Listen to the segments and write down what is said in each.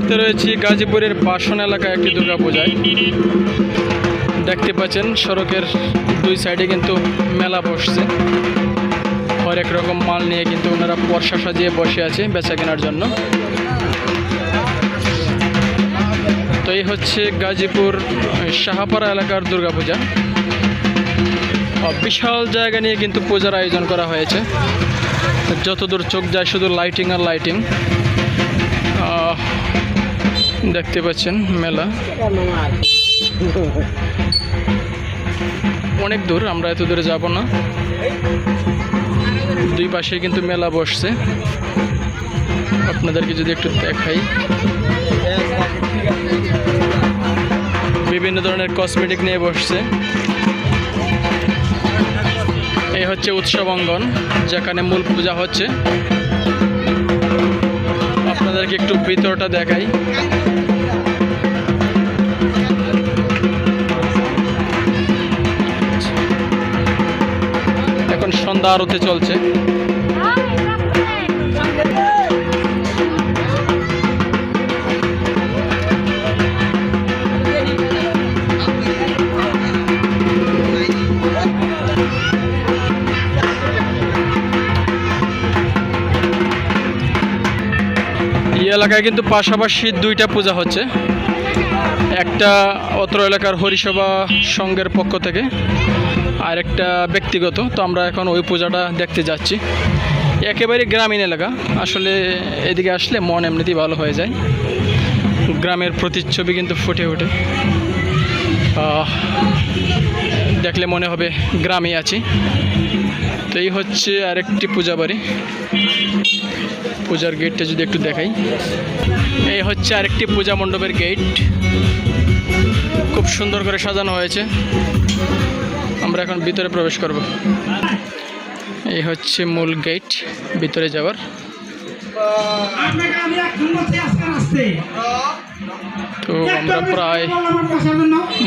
মুহূর্তে রয়েছি গাজীপুরের বাসন এলাকায় একটি দুর্গা পূজায় দেখতে পাচ্ছেন সড়কের দুই সাইডে কিন্তু মেলা বসছে। হরেক রকম মাল নিয়ে কিন্তু ওনারা বর্ষা সাজিয়ে বসে আছে বেচা কেনার জন্য। তো এই হচ্ছে গাজীপুর শাহাপাড়া এলাকার দুর্গাপূজা। বিশাল জায়গা নিয়ে কিন্তু পূজার আয়োজন করা হয়েছে। যতদূর চোখ যায় শুধু লাইটিং আর লাইটিং দেখতে পাচ্ছেন মেলা। অনেক দূর, আমরা এত দূরে যাব না। দুই পাশে কিন্তু মেলা বসছে। আপনাদেরকে যদি একটু দেখাই। বিভিন্ন ধরনের কসমেটিক নিয়ে বসছে। এই হচ্ছে উৎসব অঙ্গন, যেখানে মূল পূজা হচ্ছে। আপনাদেরকে একটু ভিতরটা দেখাই। এখন সন্ধ্যা আরতে চলছে। এই এলাকায় কিন্তু পাশাপাশি দুইটা পূজা হচ্ছে। একটা অত্র এলাকার হরিসভা সংঘের পক্ষ থেকে, আর একটা ব্যক্তিগত। তো আমরা এখন ওই পূজাটা দেখতে যাচ্ছি। একেবারে গ্রামীণ এলাকা। আসলে এদিকে আসলে মন এমনিতেই ভালো হয়ে যায়। গ্রামের প্রতিচ্ছবি কিন্তু ফুটে ওঠে। দেখলে মনে হবে গ্রামে আছি। তো এই হচ্ছে আরেকটি পূজা বাড়ি। পূজার গেটটা যদি একটু দেখাই। এই হচ্ছে আরেকটি পূজা মণ্ডপের গেট। খুব সুন্দর করে সাজানো হয়েছে। আমরা এখন ভিতরে প্রবেশ করব। এই হচ্ছে মূল গেট, ভিতরে যাওয়ার। তো আমরা প্রায়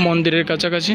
মন্দিরের কাছাকাছি।